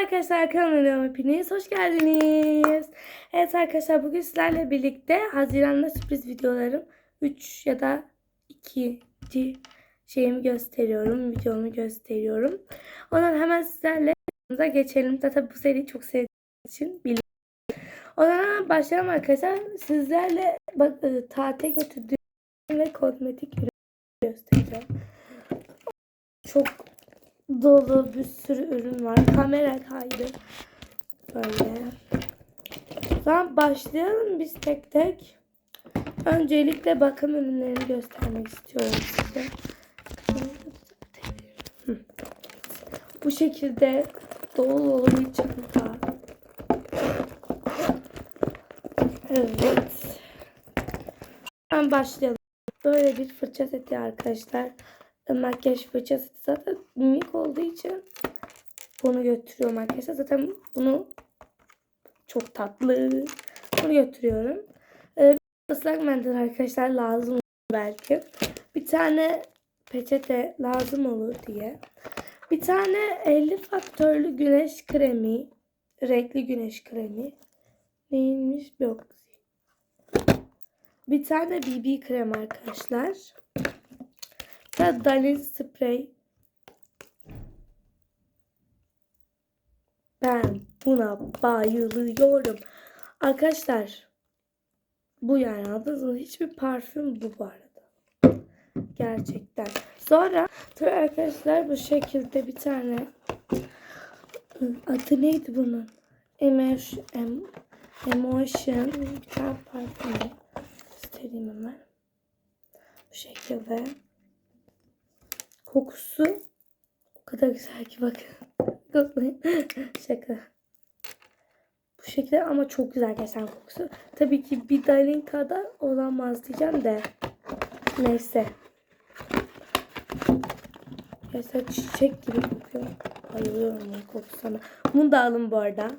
arkadaşlar kanalıma hepiniz hoş geldiniz. Evet arkadaşlar bugün sizlerle birlikte Haziran'da sürpriz videolarım 3 ya da 2. şeyimi gösteriyorum, videomu gösteriyorum. Ondan hemen sizlerle videomuza geçelim. Zaten bu seriyi çok sevdiğim için biliyorum. O zaman hemen başlayalım arkadaşlar. Sizlerle bak e, tatile götürdüğüm ve kozmetik ürün göstereceğim. Çok dolu bir sürü ürün var. Kamera kaydı. Böyle. O zaman başlayalım biz tek tek. Öncelikle bakım ürünlerini göstermek istiyorum size. Bu şekilde dolu dolu bir çanta. Evet. Hemen başlayalım. Böyle bir fırça seti arkadaşlar. Makyaj fırça seti zaten mimik olduğu için bunu götürüyorum arkadaşlar. Zaten bunu çok tatlı. Bunu götürüyorum. Ee, ıslak mendil arkadaşlar lazım belki. Bir tane peçete lazım olur diye. Bir tane 50 faktörlü güneş kremi. Renkli güneş kremi. Neymiş? Yok. Bir tane BB krem arkadaşlar. Ve Dalin sprey. Ben buna bayılıyorum. Arkadaşlar bu yani anladınız mı? Hiçbir parfüm bu bu arada. Gerçekten. Sonra tabii arkadaşlar bu şekilde bir tane adı neydi bunun? Emotion, em, emotion bir tane parfüm göstereyim hemen. Bu şekilde. Kokusu o kadar güzel ki bakın. Şaka. Bu şekilde ama çok güzel gerçekten kokusu. Tabii ki bir Dalin kadar olamaz diyeceğim de. Neyse. Gerçekten çiçek gibi kokuyor. Bayılıyorum bunun kokusuna. Bunu da alın bu arada.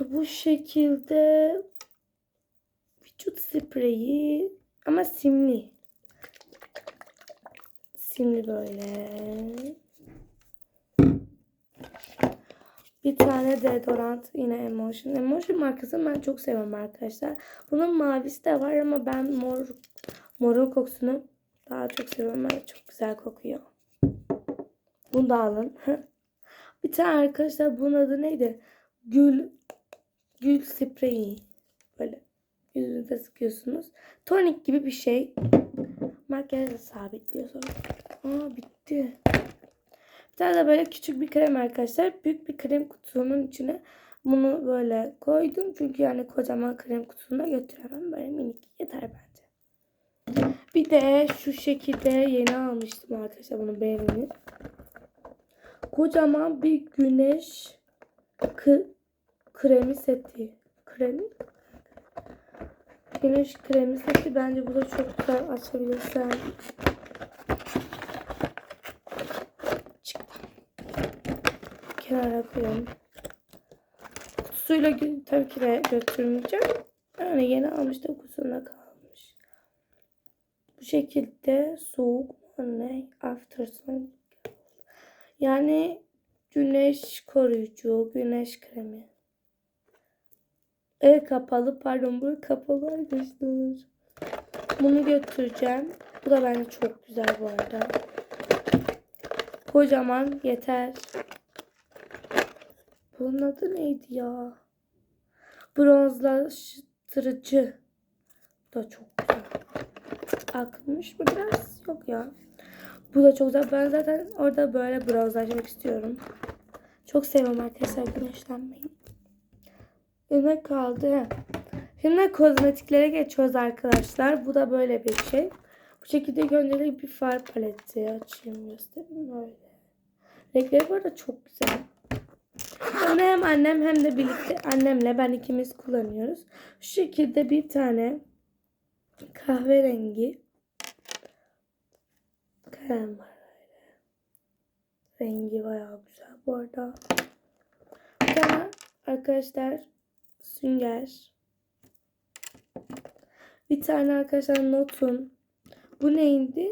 Bu şekilde vücut spreyi ama simli. Simli böyle. Bir tane deodorant yine Emotion. Emotion markasını ben çok seviyorum arkadaşlar. Bunun mavisi de var ama ben mor morun kokusunu daha çok seviyorum. Yani çok güzel kokuyor. Bunu da alın. bir tane arkadaşlar bunun adı neydi? Gül gül spreyi. Böyle yüzünüze sıkıyorsunuz. Tonik gibi bir şey. Makyajı sabitliyor sonra. Aa bitti. Bir tane de böyle küçük bir krem arkadaşlar. Büyük bir krem kutusunun içine bunu böyle koydum. Çünkü yani kocaman krem kutusuna götüremem. Böyle minik yeter bence. Bir de şu şekilde yeni almıştım arkadaşlar bunu beğeniniz. Kocaman bir güneş kremi seti. Kremi? Güneş kremi seti bence bu da çok güzel açabilirsen. Koyalım. Kutusuyla tabii ki de götürmeyeceğim. Yani yeni almıştım kutusunda kalmış. Bu şekilde soğuk ne? After sun. Yani güneş koruyucu, güneş kremi. El kapalı pardon bu kapalı arkadaşlar. Bunu götüreceğim. Bu da bence çok güzel bu arada. Kocaman yeter. Bunun adı neydi ya? Bronzlaştırıcı. Bu da çok güzel. Akmış mı biraz? Yok ya. Bu da çok güzel. Ben zaten orada böyle bronzlaşmak istiyorum. Çok seviyorum arkadaşlar güneşlenmeyi. Ne kaldı? Şimdi kozmetiklere geçiyoruz arkadaşlar. Bu da böyle bir şey. Bu şekilde gönderili bir far paleti. Açayım göstereyim böyle. Renkleri bu arada çok güzel. Bunu hem annem hem de birlikte annemle ben ikimiz kullanıyoruz. Şu şekilde bir tane kahverengi krem var böyle. Rengi bayağı güzel bu arada. Tane arkadaşlar sünger. Bir tane arkadaşlar notun. Bu neydi?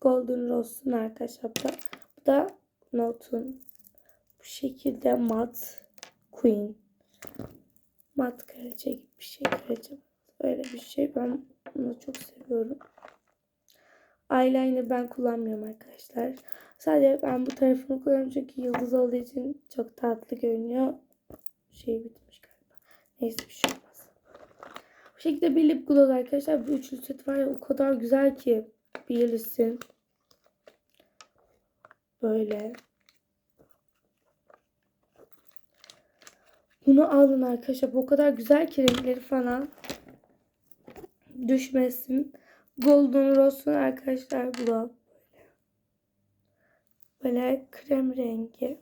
Golden Rose'un arkadaşlar bu da. Note'un bu şekilde mat queen. Mat kraliçe gibi bir şey kraliçe. Öyle bir şey. Ben bunu çok seviyorum. Eyeliner ben kullanmıyorum arkadaşlar. Sadece ben bu tarafını kullanıyorum çünkü yıldız olduğu için çok tatlı görünüyor. Şey bitmiş galiba. Neyse bir şey olmaz. Bu şekilde bir lip gloss arkadaşlar. Bu üçlü set var ya o kadar güzel ki. Bilirsin. Böyle. Bunu alın arkadaşlar. Bu o kadar güzel ki falan. Düşmesin. Golden Rose'un arkadaşlar bu da böyle. Krem rengi.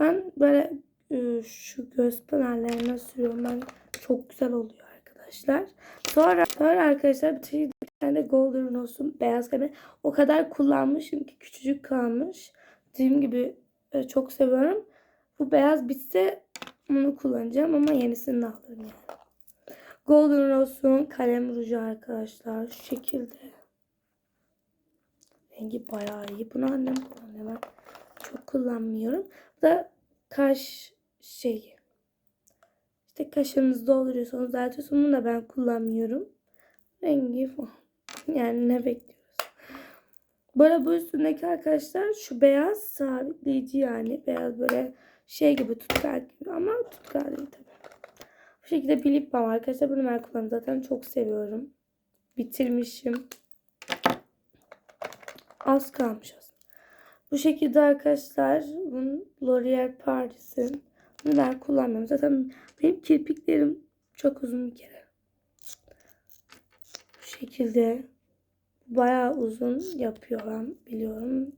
Ben böyle e, şu göz panellerine sürüyorum. Ben çok güzel oluyor arkadaşlar. Sonra, sonra arkadaşlar bir tane- Golden Rose'un beyaz kalemi. O kadar kullanmışım ki küçücük kalmış. Dediğim gibi e, çok seviyorum. Bu beyaz bitse bunu kullanacağım ama yenisini de alırım yani. Golden Rose'un kalem ruju arkadaşlar. Şu şekilde. Rengi bayağı iyi. Bunu annem kullanıyor. Ben çok kullanmıyorum. Bu da kaş şeyi. İşte kaşınızı dolduruyorsunuz. Zaten bunu da ben kullanmıyorum. Rengi falan. Yani ne bekliyoruz? Böyle bu üstündeki arkadaşlar şu beyaz sabitleyici yani. Beyaz böyle şey gibi tutkal gibi ama tutkal değil tabii. Bu şekilde bir lip balm arkadaşlar. Bunu ben kullanıyorum. Zaten çok seviyorum. Bitirmişim. Az kalmış aslında. Bu şekilde arkadaşlar bunun L'Oreal Paris'in. Bunu ben kullanmıyorum. Zaten benim kirpiklerim çok uzun bir kere. Bu şekilde bayağı uzun yapıyor ben biliyorum.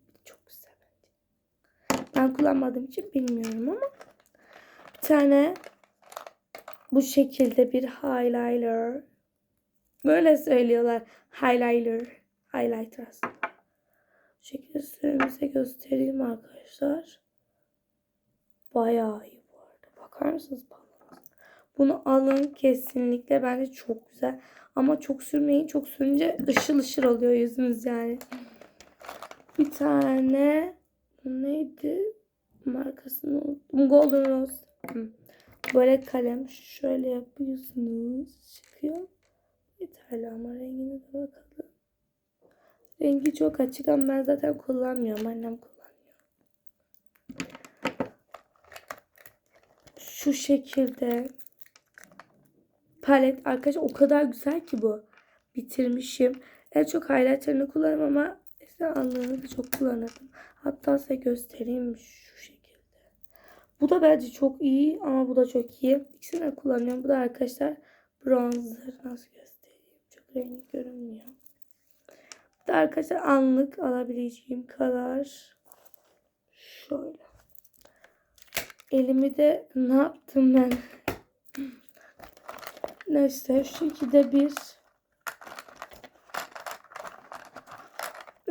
Ben kullanmadığım için bilmiyorum ama bir tane bu şekilde bir highlighter. Böyle söylüyorlar. Highlighter. Highlighter aslında. Bu şekilde süremize göstereyim arkadaşlar. Bayağı iyi bu arada. Bakar mısınız? Bunu alın kesinlikle. Bence çok güzel. Ama çok sürmeyin. Çok sürünce ışıl ışıl oluyor yüzünüz yani. Bir tane neydi? Markasını unuttum. Golden Rose. Böyle kalem şöyle yapıyorsunuz. Çıkıyor. Yeterli ama rengine de bakalım. Rengi çok açık ama ben zaten kullanmıyorum. Annem kullanıyor. Şu şekilde palet arkadaşlar o kadar güzel ki bu. Bitirmişim. En çok highlighter'ını kullanırım ama işte anlığını da çok kullanırım. Hatta size göstereyim şu şekilde. Bu da bence çok iyi ama bu da çok iyi. İkisini de kullanıyorum. Bu da arkadaşlar bronzer. Nasıl göstereyim? Çok rengi görünmüyor. Bu da arkadaşlar anlık alabileceğim kadar şöyle. Elimi de ne yaptım ben? Neyse şu şekilde bir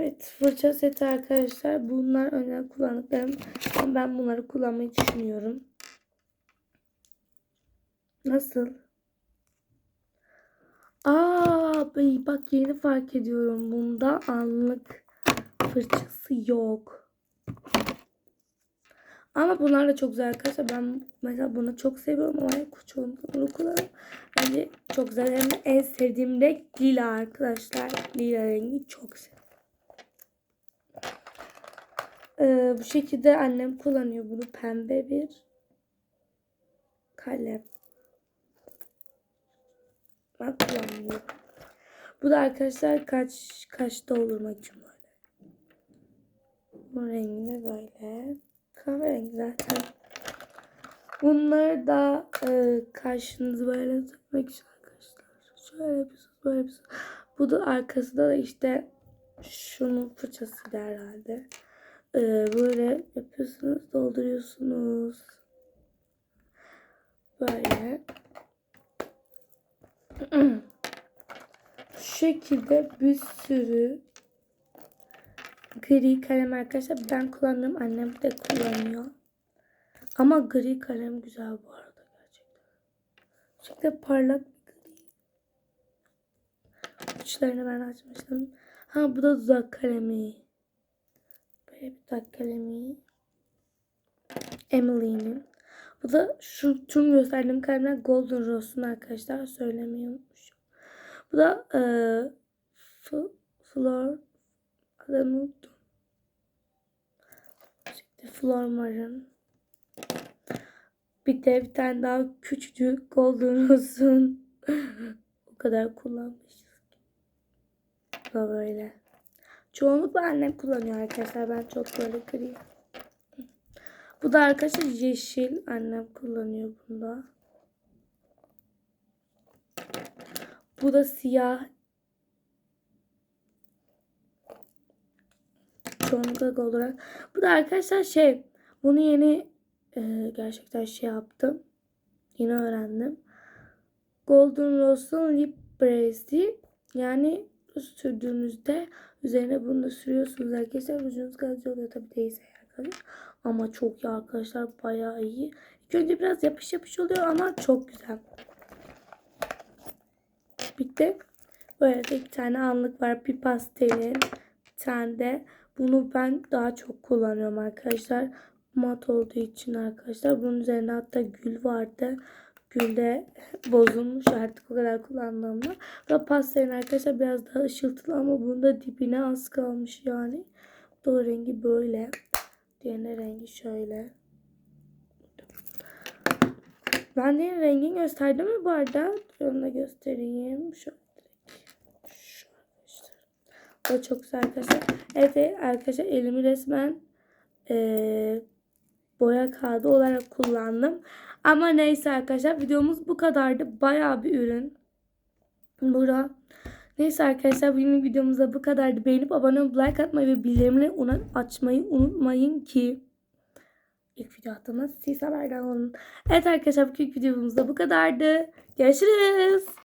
Evet fırça seti arkadaşlar. Bunlar önemli kullandıklarım. Ben bunları kullanmayı düşünüyorum. Nasıl? Aa bak yeni fark ediyorum. Bunda anlık fırçası yok. Ama bunlar da çok güzel arkadaşlar. Ben mesela bunu çok seviyorum ama çoğunlukla bunu kullanıyorum. Bence çok güzel. Hem en sevdiğim renk lila arkadaşlar. Lila rengi çok seviyorum. Ee, bu şekilde annem kullanıyor bunu. Pembe bir kalem. Ben kullanmıyorum. Bu da arkadaşlar kaç kaçta olur için böyle. Bu rengi de böyle. Kahverengi zaten. Bunları da e, karşınızı böyle tutmak için arkadaşlar. Şöyle yapıyorsunuz, böyle yapıyorsunuz. Bu da arkasında da işte şunun fırçası da herhalde. E, böyle yapıyorsunuz, dolduruyorsunuz. Böyle. Şu şekilde bir sürü gri kalem arkadaşlar. Ben kullanmıyorum. Annem de kullanıyor. Ama gri kalem güzel bu arada gerçekten. Şekilde parlak gri. Uçlarını ben açmıştım. Ha bu da dudak kalemi. Böyle bir tak kalemi. Emily'nin. Bu da şu tüm gösterdiğim kalemler Golden Rose'un arkadaşlar. Söylemeyi unutmuşum. Bu da e, F- Flor adını unuttum. Şimdi Flormar'ın. Bir de bir tane daha küçücük Golden Rose'un. o kadar kullanmışız ki. Bu böyle. Çoğunlukla annem kullanıyor arkadaşlar. Ben çok böyle gri. Bu da arkadaşlar yeşil. Annem kullanıyor bunda. Bu da siyah. Çoğunlukla olarak. Bu da arkadaşlar şey. Bunu yeni e, gerçekten şey yaptım. Yeni öğrendim. Golden Rose'un Lip Brace'i. Yani sürdüğünüzde üzerine bunu da sürüyorsunuz arkadaşlar. Ucunuz gazlı oluyor tabi değilse arkadaşlar. Ama çok iyi arkadaşlar. Bayağı iyi. İlk önce biraz yapış yapış oluyor ama çok güzel. Bitti. Böyle de iki tane anlık var. Bir pastelin. Bir tane de bunu ben daha çok kullanıyorum arkadaşlar. Mat olduğu için arkadaşlar. Bunun üzerine hatta gül vardı. Gül de bozulmuş artık o kadar kullandığımda. Da pastelin arkadaşlar biraz daha ışıltılı ama bunun da dibine az kalmış yani. Da rengi böyle. Diğerine rengi şöyle. Ben de rengini gösterdim mi bu arada? Onu da göstereyim. Şöyle. O çok güzel arkadaşlar. Evet arkadaşlar elimi resmen eee, boya kağıdı olarak kullandım. Ama neyse arkadaşlar videomuz bu kadardı. Bayağı bir ürün. Bura. Neyse arkadaşlar bugün videomuzda bu kadardı. Beğenip abone olup like atmayı ve bildirimleri açmayı unutmayın ki ilk video attığımda siz haberdar olun. Evet arkadaşlar bugün videomuzda bu kadardı. Görüşürüz.